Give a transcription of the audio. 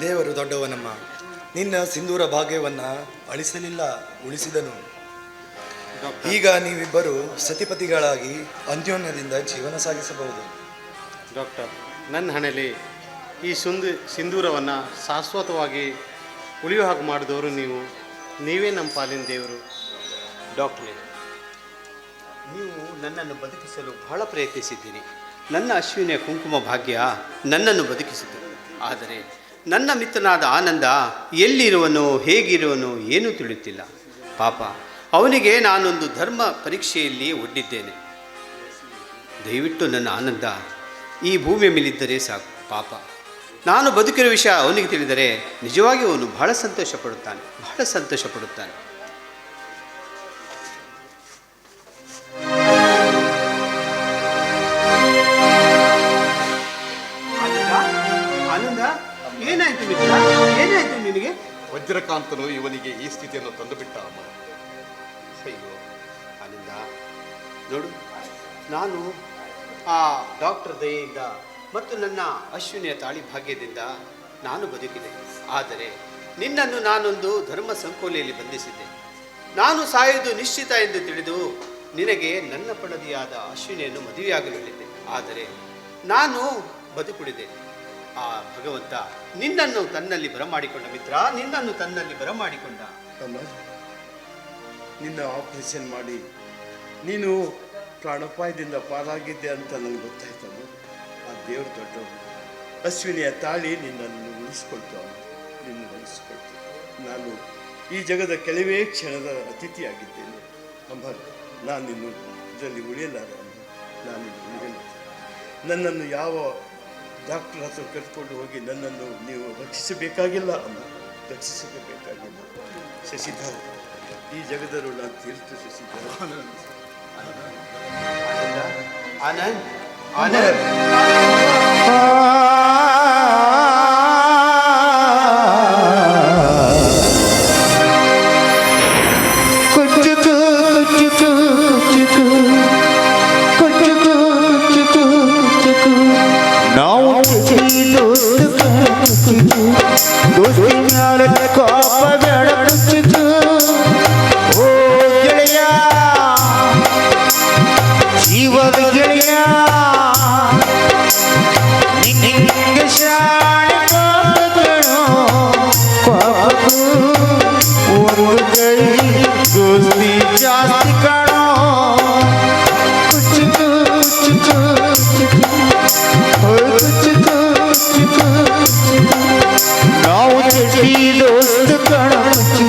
ದೇವರು ದೊಡ್ಡವನಮ್ಮ ನಿನ್ನ ಸಿಂಧೂರ ಭಾಗ್ಯವನ್ನು ಅಳಿಸಲಿಲ್ಲ ಉಳಿಸಿದನು. ಡಾಕ್ಟರ್. ಈಗ ನೀವಿಬ್ಬರು ಸತಿಪತಿಗಳಾಗಿ ಅನ್ಯೋನ್ಯದಿಂದ ಜೀವನ ಸಾಗಿಸಬಹುದು. ಡಾಕ್ಟರ್ ನನ್ನ ಹಣೆಯಲ್ಲಿ ಈ ಸುಂದು ಸಿಂಧೂರವನ್ನು ಶಾಶ್ವತವಾಗಿ ಉಳಿಯೋ ಹಾಗೆ ಮಾಡಿದವರು ನೀವು. ನೀವೇ ನಮ್ಮ ಪಾಲಿನ ದೇವರು. ಡಾಕ್ಟ್ರೇ ನೀವು ನನ್ನನ್ನು ಬದುಕಿಸಲು ಬಹಳ ಪ್ರಯತ್ನಿಸಿದ್ದೀರಿ. ನನ್ನ ಅಶ್ವಿನಿಯ ಕುಂಕುಮ ಭಾಗ್ಯ ನನ್ನನ್ನು ಬದುಕಿಸಿತು. ಆದರೆ ನನ್ನ ಮಿತ್ರನಾದ ಆನಂದ ಎಲ್ಲಿರುವನು, ಹೇಗಿರುವನು ಏನೂ ತಿಳಿಯುತ್ತಿಲ್ಲ. ಪಾಪ, ಅವನಿಗೆ ನಾನೊಂದು ಧರ್ಮ ಪರೀಕ್ಷೆಯಲ್ಲಿ ಒಡ್ಡಿದ್ದೇನೆ. ದಯವಿಟ್ಟು ನನ್ನ ಆನಂದ, ಈ ಭೂಮಿಯ ಮೇಲಿದ್ದರೆ ಸಾಕು. ಪಾಪ, ನಾನು ಬದುಕಿರೋ ವಿಷಯ ಅವನಿಗೆ ತಿಳಿದರೆ ನಿಜವಾಗಿ ಅವನು ಬಹಳ ಸಂತೋಷ ಪಡುತ್ತಾನೆ ಬಹಳ ಸಂತೋಷ ಪಡುತ್ತಾನೆ ಏನಾಯ್ತು ನಿನಗೆ? ವಜ್ರಕಾಂತನು ಇವನಿಗೆ ಈ ಸ್ಥಿತಿಯನ್ನು ತಂದುಬಿಟ್ಟ ಅಮ್ಮ ಅಯ್ಯೋ ಅಲ್ಲಿಂದ ನೋಡು, ನಾನು ಆ ಡಾಕ್ಟರ್ ದಯೆಯಿಂದ ಮತ್ತು ನನ್ನ ಅಶ್ವಿನಿಯ ತಾಳಿ ಭಾಗ್ಯದಿಂದ ನಾನು ಬದುಕಿದೆ. ಆದರೆ ನಿನ್ನನ್ನು ನಾನೊಂದು ಧರ್ಮ ಸಂಕೋಲೆಯಲ್ಲಿ ಬಂಧಿಸಿದ್ದೆ. ನಾನು ಸಾಯುವುದು ನಿಶ್ಚಿತ ಎಂದು ತಿಳಿದು ನಿನಗೆ ನನ್ನ ಪಡದಿಯಾದ ಅಶ್ವಿನಿಯನ್ನು ಮದುವೆಯಾಗಲಿದ್ದೆ ಆದರೆ ನಾನು ಬದುಕುಳಿದೆ. ಆ, ಭಗವಂತ, ನಿನ್ನನ್ನು ತನ್ನಲ್ಲಿ ಬರಮಾಡಿಕೊಂಡ ಮಿತ್ರ, ನಿನ್ನನ್ನು ತನ್ನಲ್ಲಿ ಬರಮಾಡಿಕೊಂಡ. ನಿನ್ನ ಆಪರೇಷನ್ ಮಾಡಿ, ನೀನು ಪ್ರಾಣೋಪಾಯದಿಂದ ಪಾರಾಗಿದ್ದೆ ಅಂತ ನನಗೆ ಗೊತ್ತಾಯ್ತಮ್ಮ ಆ ದೇವ್ರ ದೊಡ್ಡ ಅಶ್ವಿನಿಯ ತಾಳಿ ನಿನ್ನನ್ನು ಉಳಿಸ್ಕೊಳ್ತು ನಿನ್ನ ಉಳಿಸ್ಕೊಳ್ತು ನಾನು ಈ ಜಗದ ಕೆಲವೇ ಕ್ಷಣದ ಅತಿಥಿಯಾಗಿದ್ದೇನೆ. ಅಂಬ ನಾನು ನಿನ್ನ ಇದರಲ್ಲಿ ಉಳಿಯಲಾರೆ ನಾನು ಇಲ್ಲಿ ನನ್ನನ್ನು ಯಾವ ಡಾಕ್ಟರ್ ಹತ್ರ ಕರ್ಕೊಂಡು ಹೋಗಿ, ನನ್ನನ್ನು ನೀವು ರಕ್ಷಿಸಬೇಕಾಗಿಲ್ಲ ಅಮ್ಮ. ರಕ್ಷಿಸಬೇಕಾಗಿಲ್ಲ. ಶಶಿಧರ್, ಈ ಜಗದರು ನಾನು ತೀರ್ತು ಶಶಿಧರ್. ಆನಂದ್. ಆನಂದ್. ಕುಚ್ಚುಕು जी दोस्त कण